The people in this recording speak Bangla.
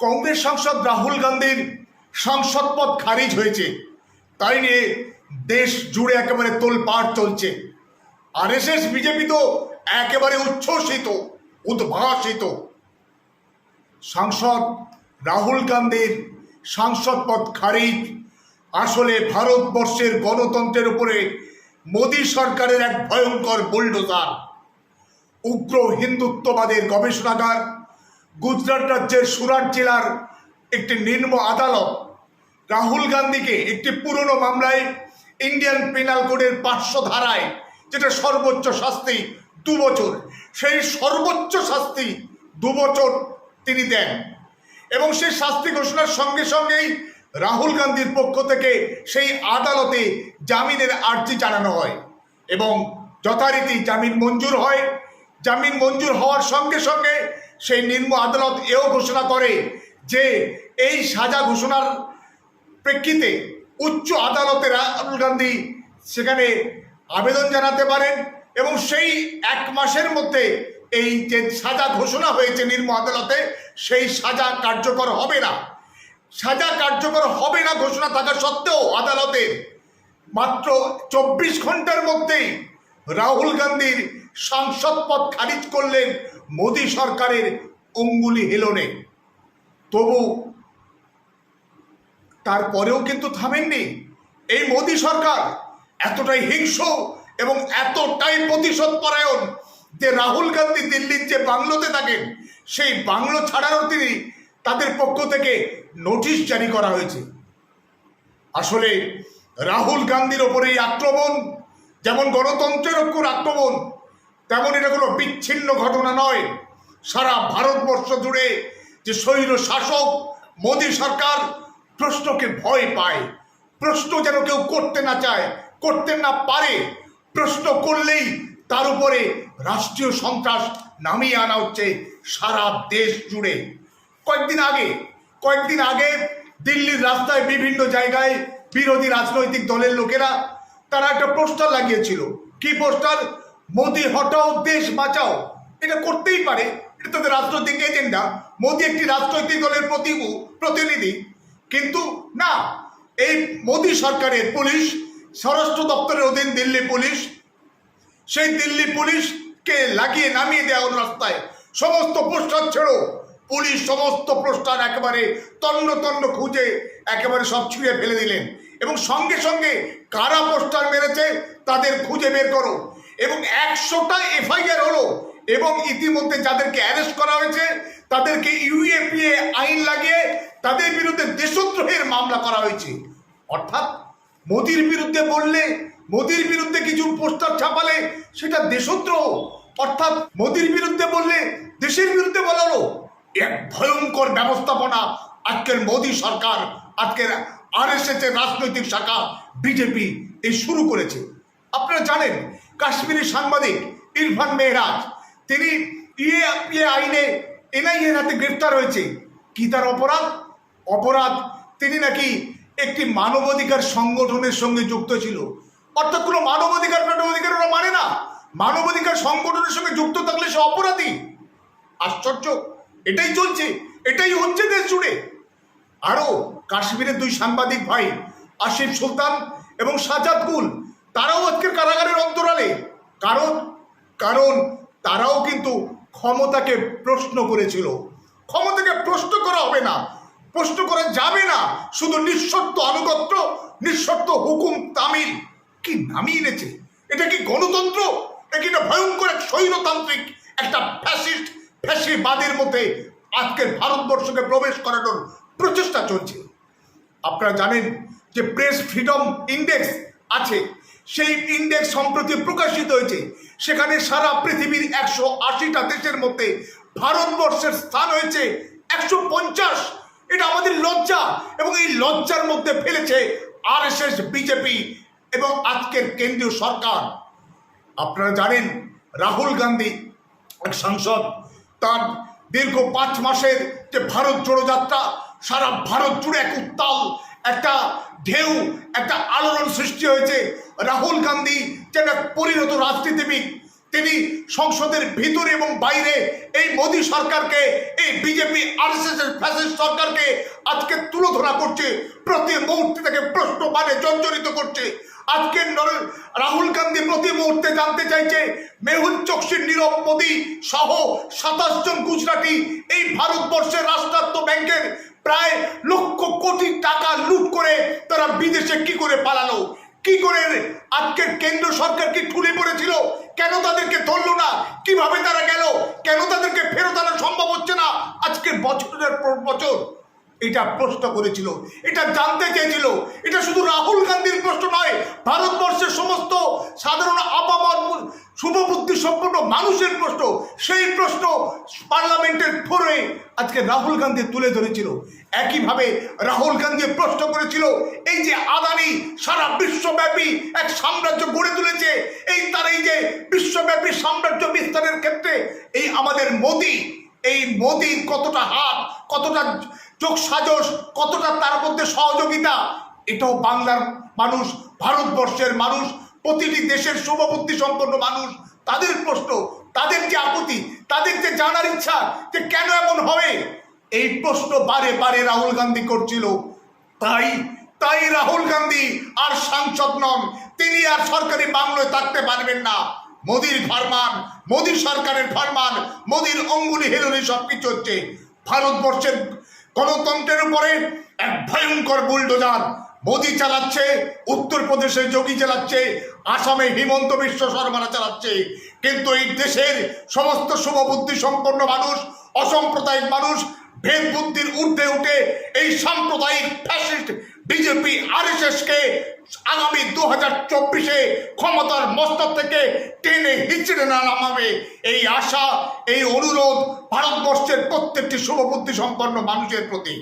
কংগ্রেস সাংসদ রাহুল গান্ধীর সাংসদ পদ খারিজ হয়েছে। তাই নিয়ে দেশ জুড়ে একেবারে তোলপাড় চলছে। আর এস এস বিজেপি তো একেবারে উচ্ছ্বসিত, উদ্ভাসিত। সাংসদ রাহুল গান্ধীর সাংসদ পদ খারিজ আসলে ভারতবর্ষের গণতন্ত্রের উপরে মোদী সরকারের এক ভয়ঙ্কর বুলডোজার। উগ্র হিন্দুত্ববাদের গবেষণাগার গুজরাট রাজ্যের সুরাট জেলার একটি নিম্ন আদালত রাহুল গান্ধীকে একটি পুরনো মামলায় ইন্ডিয়ান পেনাল কোডের পাঁচশো ধারায়, যেটা সর্বোচ্চ শাস্তি দু বছর, সেই সর্বোচ্চ শাস্তি দু বছর তিনি দেন। এবং সেই শাস্তি ঘোষণার সঙ্গে সঙ্গেই রাহুল গান্ধীর পক্ষ থেকে সেই আদালতে জামিনের আর্জি জানানো হয় এবং যথারীতি জামিন মঞ্জুর হয়। জামিন মঞ্জুর হওয়ার সঙ্গে সঙ্গে সেই নিম্ন আদালত এও ঘোষণা করে যে এই সাজা ঘোষণার প্রেক্ষিতে উচ্চ আদালতে রাহুল গান্ধী সেখানে আবেদন জানাতে পারেন এবং সেই এক মাসের মধ্যে এই যে সাজা ঘোষণা হয়েছে নিম্ন আদালতে, সেই সাজা কার্যকর হবে না। সাজা কার্যকর হবে না ঘোষণা থাকা সত্ত্বেও আদালতের মাত্র চব্বিশ ঘণ্টার মধ্যেই রাহুল গান্ধীর সাংসদ পদ খারিজ করলেন মোদী সরকারের অঙ্গুলি হেলনে। তবু তারপরেও কিন্তু থামেননি। এই মোদী সরকার এতটাই হিংস্র এবং এতটাই প্রতিশোধ পরায়ণ যে রাহুল গান্ধী দিল্লির যে বাংলোতে থাকেন, সেই বাংলো ছাড়ারও তিনি তাদের পক্ষ থেকে নোটিশ জারি করা হয়েছে। আসলে রাহুল গান্ধীর ওপরে এই আক্রমণ, যেমন গণতন্ত্রের ওপর আক্রমণ তেমন এটা কোনো বিচ্ছিন্ন ঘটনা নয়। সারা ভারতবর্ষ জুড়ে যে স্বৈর শাসক মোদী সরকার প্রশ্নকে ভয় পায়, প্রশ্ন যেন কেউ করতে না চায়, করতে না পারে, প্রশ্ন করলেই তার উপরে রাষ্ট্রীয় সন্ত্রাস নামিয়ে আনা হচ্ছে সারা দেশ জুড়ে। কয়েকদিন আগে কয়েকদিন আগে দিল্লির রাস্তায় বিভিন্ন জায়গায় বিরোধী রাজনৈতিক দলের লোকেরা তারা একটা পোস্টার লাগিয়েছিল। কি পোস্টার? মোদি হটাও, দেশ বাঁচাও। এটা করতেই পারে, এটা তাদের রাজনৈতিক এজেন্ডা মোদি একটি রাজনৈতিক দলের প্রতিভু প্রতিনিধি। কিন্তু না, এই মোদি সরকারের পুলিশ, স্বরাষ্ট্র দপ্তরের অধীন দিল্লি পুলিশ, সেই দিল্লি পুলিশকে লাগিয়ে নামিয়ে দেওয়া রাস্তায়। সমস্ত পোস্টার ছেড়ো। পুলিশ সমস্ত পোস্টার একেবারে তন্ন তন্ন খুঁজে একেবারে সব ছুঁড়ে ফেলে দিলেন। এবং সঙ্গে সঙ্গে কারা পোস্টার মেরেছে, তাদের খুঁজে বের করো। এবং একশোটা এফআইআর হলো। এবং ইতিমধ্যে যাদেরকে অ্যারেস্ট করা হয়েছে, তাদেরকে ইউএপিএ আইন লাগিয়ে তাদের বিরুদ্ধে দেশদ্রোহের মামলা করা হয়েছে। অর্থাৎ মোদির বিরুদ্ধে বললে, মোদির বিরুদ্ধে কিছু পোস্টার ছাপালে সেটা দেশদ্রোহ। অর্থাৎ মোদির বিরুদ্ধে বললে, দেশের বিরুদ্ধে বলালো এক ভয়ঙ্কর ব্যবস্থাপনা আজকের মোদী সরকার, আজকের আর এস রাজনৈতিক শাখা, বিজেপি, এই শুরু করেছে। আপনারা জানেন কাশ্মীরি সাংবাদিক ইরফান মেহরাজ। তিনি ইয়ে ইয়ে আইনে এনআইএর হাতে গ্রেফতার হয়েছে। কি তার অপরাধ? অপরাধ, তিনি নাকি একটি মানবাধিকার সংগঠনের সঙ্গে যুক্ত ছিল। অর্থাৎ কোনো মানবাধিকার মানবাধিকার ওরা মানে না। মানবাধিকার সংগঠনের সঙ্গে যুক্ত থাকলে সে অপরাধী। আশ্চর্য, এটাই চলছে, এটাই হচ্ছে দেশ জুড়ে। আরও কাশ্মীরের দুই সাংবাদিক ভাই, আসিফ সুলতান এবং সাজাদ গুল তারাও আজকের কারাগারের অন্তরালে। কারণ কারণ তারাও কিন্তু ক্ষমতাকে প্রশ্ন করেছিল। ক্ষমতাকে প্রশ্ন করা হবে না। প্রশ্ন করা যাবে না। শুধু নিঃশর্ত আনুগত্য, নিঃশর্ত হুকুম তামিল। কি নামিয়ে এনেছে? এটা কি গণতন্ত্র? এটা কি একটা ভয়ঙ্কর এক স্বৈরতান্ত্রিক একটা ফ্যাসিস্ট ফ্যাসিবাদের মধ্যে আজকের ভারতবর্ষকে প্রবেশ করানোর প্রচেষ্টা চলছে? আপনারা জানেন যে প্রেস ফ্রিডম ইন্ডেক্স আছে। সেই ইন্ডেক্স সম্প্রতি প্রকাশিত হয়েছে। সেখানে সারা পৃথিবীর একশো আশিটা দেশের মধ্যে ভারতবর্ষের স্থান হয়েছে একশো পঞ্চাশ। এটা আমাদের লজ্জা এবং এই লজ্জার মধ্যে ফেলেছে আর এস এস বিজেপি এবং আজকের কেন্দ্রীয় সরকার। আপনারা জানেন, রাহুল গান্ধী এক সাংসদ, তার দীর্ঘ পাঁচ মাসের যে ভারত জোড়ো যাত্রা, সারা ভারত জুড়ে এক উত্তাল একটা ঢেউ, একটা আলোড়ন সৃষ্টি হয়েছে। রাহুল গান্ধী যেন এক পরিণত রাজনীতিবিদ, তিনি সংসদের ভিতরে এবং বাইরে এই মোদী সরকারকে, এই বিজেপি ফ্যাসিস্ট সরকারকে আজকে তুলে ধরা করছে, প্রতি মুহূর্তে তাকে প্রশ্ন মানে জর্জরিত করছে। আজকে রাহুল গান্ধী প্রতি মুহূর্তে জানতে চাইছে, মেহুল চোকসির নীরব মোদী সহ সাতাশ জন গুজরাটি এই ভারতবর্ষের রাষ্ট্রায়ত্ত ব্যাংকের প্রায় বিদেশে কি করে পালালো? কি করে আজকের কেন্দ্র সরকার কি ঠুলে পড়েছিল? কেন তাদেরকে ধরলো না? কীভাবে তারা গেল? কেন তাদেরকে ফেরত আনা সম্ভব হচ্ছে না? আজকের বছরের বছর এটা প্রশ্ন করেছিল, এটা জানতে চেয়েছিল। এটা শুধু রাহুল গান্ধীর প্রশ্ন নয়, ভারতবর্ষের সমস্ত সাধারণ আপামর শুভবুদ্ধি সম্পন্ন মানুষের প্রশ্ন। সেই প্রশ্ন পার্লামেন্টের ফোরে আজকে রাহুল গান্ধী তুলে ধরেছিল। একইভাবে রাহুল গান্ধী প্রশ্ন করেছিল, এই যে আদানি সারা বিশ্বব্যাপী এক সাম্রাজ্য গড়ে তুলেছে, এই তার এই যে বিশ্বব্যাপী সাম্রাজ্য বিস্তারের ক্ষেত্রে, এই আমাদের মোদী, এই মোদীর কতটা হাত, কতটা যোগ সাজস কতটা তার মধ্যে সহযোগিতা? এটাও বাংলার মানুষ, ভারতবর্ষের মানুষ, প্রতিটি দেশের শুভবুদ্ধি সম্পন্ন মানুষ, তাদের প্রশ্ন, তাদের যে আপত্তি, তাদের যে জানার ইচ্ছা যে কেন এমন হবে, এই প্রশ্ন বারে বারে রাহুল গান্ধী করছিল। তাই তাই রাহুল গান্ধী আর সাংসদ নন, তিনি আর সরকারি বাংলোয় থাকতে পারবেন না। মোদির ফরমান মোদী সরকারের ফরমান মোদির অঙ্গুলি হেলুলি সব কিছু হচ্ছে ভারতবর্ষের গণতন্ত্রের উপরে এক ভয়ঙ্কর বুলডোজার মোদি চালাচ্ছে, উত্তরপ্রদেশে যোগী চালাচ্ছে, আসামে হিমন্ত বিশ্ব শর্মারা চালাচ্ছে। কিন্তু এই দেশের সমস্ত শুভবুদ্ধি সম্পন্ন মানুষ, অসাম্প্রদায়িক মানুষ, ভেদ বুদ্ধির ঊর্ধ্বে উঠে এই সাম্প্রদায়িক ফ্যাসিস্ট, বিজেপি আরএসএস কে আগামী দু হাজার চব্বিশে ক্ষমতার মস্তক থেকে টেনে হিচড়ে না নামাবে। এই আশা, এই অনুরোধ ভারতবর্ষের প্রত্যেকটি শুভবুদ্ধি সম্পন্ন মানুষের প্রতি।